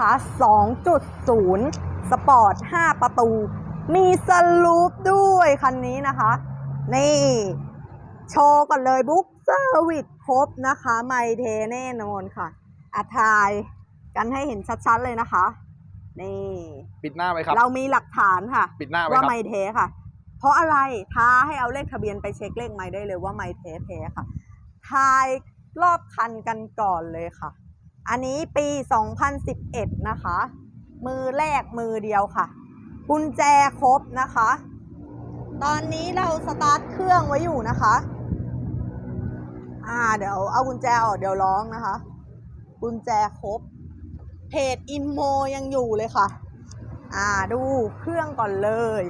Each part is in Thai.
นะคะ2.0 สปอร์ต 5 ประตู มีสลูปด้วยคันนี้นะคะ นี่ โชว์ก่อนเลยบุ๊กเซอร์วิสครบนะคะ ไมเทแน่นอนค่ะอาทายกันให้เห็นชัดๆเลยนะคะ นี่ ปิดหน้าไว้ครับ เรามีหลักฐานค่ะ ปิดหน้าไว้ว่าครับไม่เทค่ะ เพราะอะไรท้าให้เอาเลขทะเบียนไปเช็คเลขไม่ได้เลยว่าไม่เทแท้ค่ะทายรอบคันกันก่อนเลยค่ะ อันนี้ปี 2011 นะคะ มือแรกมือเดียวค่ะ กุญแจครบนะคะ ตอนนี้เราสตาร์ทเครื่องไว้อยู่นะคะ อ่าเดี๋ยวเอากุญแจออกเดี๋ยวร้องนะคะ กุญแจครบ เพจอินโมยังอยู่เลยค่ะ อ่าดูเครื่องก่อนเลย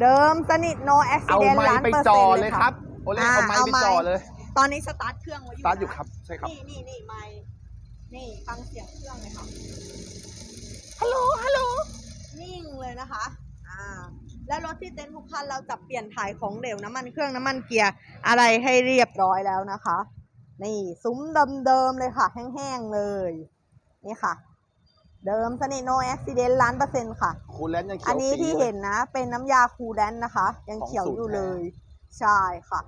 เดิมสนิท no เอา accident ไม้ล้านไปเปอร์จ่เซ็อนต์เลเลยยคค่ะรับโอเล่อ่าเอาไม้เอาไปไม้จ่อเลย ตอนนี้สตาร์ทเครื่องไว้อยู่สตาร์ทอยู่นะครับ ใช่ครับ นี่นี่นี่ไม้ นี่ฟังเสียงเครื่องเลยค่ะฮัลโหลฮัลโหลนิ่งเลยนะคะอ่าแล้วรถที่เต็นท์ทุกคันเราจับเปลี่ยนถ่ายของเหลวน้ำมันเครื่องน้ำมันเกียร์อะไรให้เรียบร้อยแล้วนะคะ นี่ซุ้มเดิมๆเลยค่ะ แห้งๆเลย นี่ค่ะ เดิมสนิท no accident ล้านเปอร์เซ็นต์ค่ะ คูลแลนด์ยังเขียวอันนี้ปีที่ลยเห็นนะ เป็นน้ำยาคูลแดนนะคะ ยังเขียวอยู่เลย ใช่ค่ะ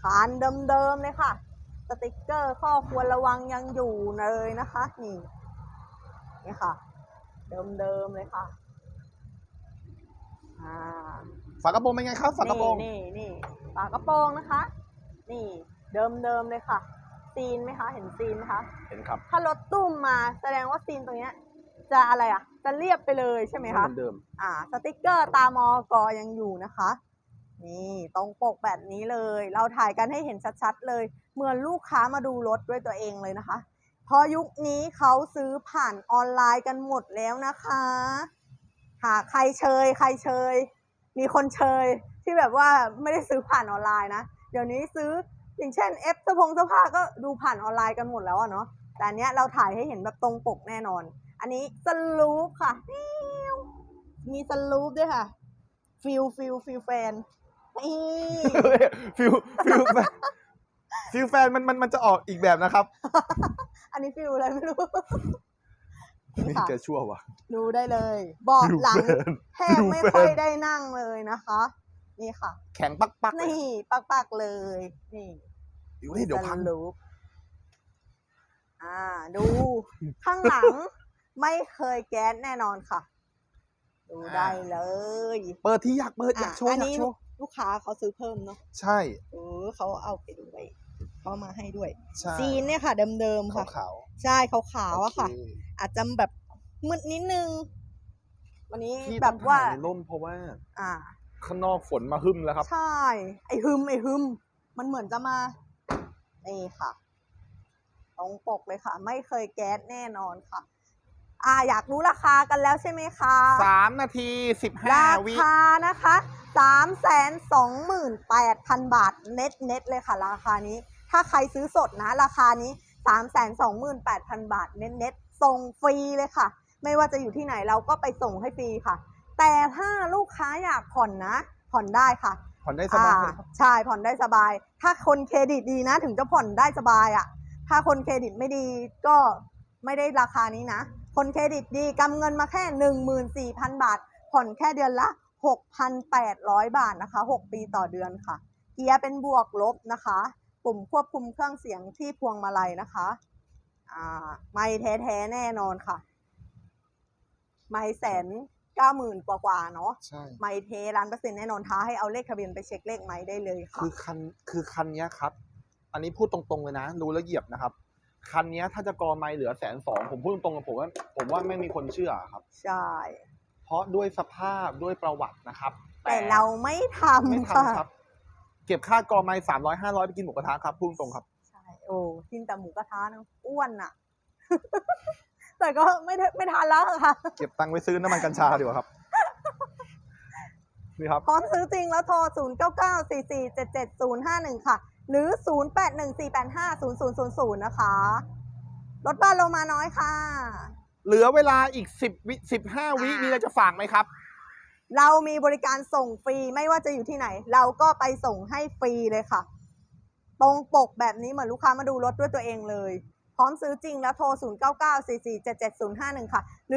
คานเดิมๆเลยค่ะ สติกเกอร์ข้อควรระวังยังอยู่เลยนะคะ นี่นี่ค่ะ เดิมๆเลยค่ะอ่าฝากระโปรงเป็นไงครับฝากระโปรงนี่นี่นี่ฝากระโปรงนะคะ นี่เดิมๆเลยค่ะซีนไหมคะ เห็นซีนไหมคะเห็นครับถ้ารถตุ้มมาแสดงว่าซีนตรงเนี้ย จะอะไรอะ จะเรียบไปเลยใช่ไหมคะเหมือนเดิมอ่า สติกเกอร์ตามอกอยังอยู่นะคะ นี่ตรงปกแบบนี้เลย เราถ่ายกันให้เห็นชัดๆเลย เหมือนลูกค้ามาดูรถด้วยตัวเองเลยนะคะพราะยุคนี้เขาซื้อผ่านออนไลน์กันหมดแล้วนะคะหาใครเชย ใครเชย มีคนเชยที่แบบว่าไม่ได้ซื้อผ่านออนไลน์นะ เดี๋ยวนี้ซื้ออย่างเช่นเอฟเสื้อผงเสื้อผ้าก็ดูผ่านออนไลน์กันหมดแล้วอะเนาะแต่อันเนี้ยเราถ่ายให้เห็นแบบตรงปกแน่นอน อันนี้สลูปค่ะ มีสลูปด้วยค่ะฟิลฟิลฟิลแฟน ฟิลฟิลแฟนฟิลแฟนมันมันมันจะออกอีกแบบนะครับ อันนี้ฟิลอะไรไม่รู้นี่นี่ค่ะแกชั่ววะดูได้เลยเบอกหลังฟิลแฟนแทบไม่ค่อยได้นั่งเลยนะคะ นี่ค่ะ แข็งปักปักๆเลย นี่ปักๆเลยนี่เดี๋ยวดิเดี๋ยวพังสลูปอ่า ดู ข้างหลัง ไม่เคยแก๊สแน่นอนค่ะ ดูได้เลย เปิดที่อยากเปิดอยากโชว์อันอยากนี้โชว์ ลูกค้าเขาซื้อเพิ่มเนาะใช่เออเขาเอาไปด้วยเขามาให้ด้วยใช่ซีนเนี่ยค่ะเดิมๆค่ะ ขาวใช่ขาวๆๆอะค่ะโอเอาจจะแบบมืดนิดนึง วันนี้ที่แบต้อบงว่าถ่ายในร่มเพราะว่าอ่า ข้างนอกฝนมาหึมแล้วครับ ใช่ ไอฮึมไอฮึม มันเหมือนจะมานี่ค่ะ ตรงปกเลยค่ะ ไม่เคยแก๊สแน่นอนค่ะ อ่าอยากรู้ราคากันแล้วใช่ไหมคะสามนาทีสิบห้าราวิคานะคะสามแสนสองหมื่นแปดพันบาทเน็ตเน็ตเลยค่ะ ราคานี้ ถ้าใครซื้อสดนะ ราคานี้สามแสนสองหมื่นแปดพันบาทเน็ตเน็ตส่งฟรีเลยค่ะ ไม่ว่าจะอยู่ที่ไหนเราก็ไปส่งให้ฟรีค่ะ แต่ถ้าลูกค้าอยากผ่อนนะ ผ่อนได้ค่ะผ่อนได้สบายอ่ใช่ผ่อนได้สบาย ถ้าคนเครดิตดีนะ ถึงจะผ่อนได้สบายอะ่ะ ถ้าคนเครดิตไม่ดีก็ไม่ได้ราคานี้นะ คนเครดิตดีกำเงินมาแค่หนึ่งหมื่นสี่พันบาท ผ่อนแค่เดือนละหกพันแปดร้อยบาทนะคะหกปีต่อเดือนค่ะ เกียร์เป็นบวกลบนะคะ ปุ่มควบคุมเครื่องเสียงที่พวงมาลัยนะคะอ่าไม่แท้ๆแน่นอนค่ะ ไม่แสนเก้าหมื่นกว่าๆเนาะใช่ไม่เทร้านเปอร์เซ็นต์แน่นอนท้าให้เอาเลขทะเบียนไปเช็คเลขไม้ได้เลยค่ะ คือคันคือคันเนี้ยครับ อันนี้พูดตรงๆเลยนะ รู้แล้วเหยียบนะครับ คันเนี้ยถ้าจะกอไม่เหลือแสนสองผมพูดตรงๆผมว่าผมว่าไม่มีคนเชื่อครับ ใช่ เพราะด้วยสภาพด้วยประวัตินะครับ แต่เราไม่ทไม่ำค่ะทำครับ เก็บค่ากอไม่สามร้อยห้าร้อยไปกินหมูกระทะครับพูดตรงครับใช่โอ้กินแต่หมูกระทะนะอ้วนอะแต่ก็ไม่ได้ไม่ทานแล้วค่ะ เก็บตังค์ไว้ซื้อน้ำมันกัญชาดีกว่าครับนี่ครับพร้อมซื้อจริงแล้วโทร 0 9 9 4 4 7 7 0 5 1 ค่ะ หรือ 0 8 1 4 8 5 0 0 0 0 นะคะ รถบ้านโลมาน้อยค่ะ เหลือเวลาอีกสิบวิสิบห้าวิอ่ามีมีอะไรจะฝากไหมครับ เรามีบริการส่งฟรีไม่ว่าจะอยู่ที่ไหน เราก็ไปส่งให้ฟรีเลยค่ะ ตรงปกแบบนี้เหมือนลูกค้ามาดูรถด้วยตัวเองเลย พร้อมซื้อจริงแล้วโทร 0 9 9 4 4 7 7 0 5 1 ค่ะ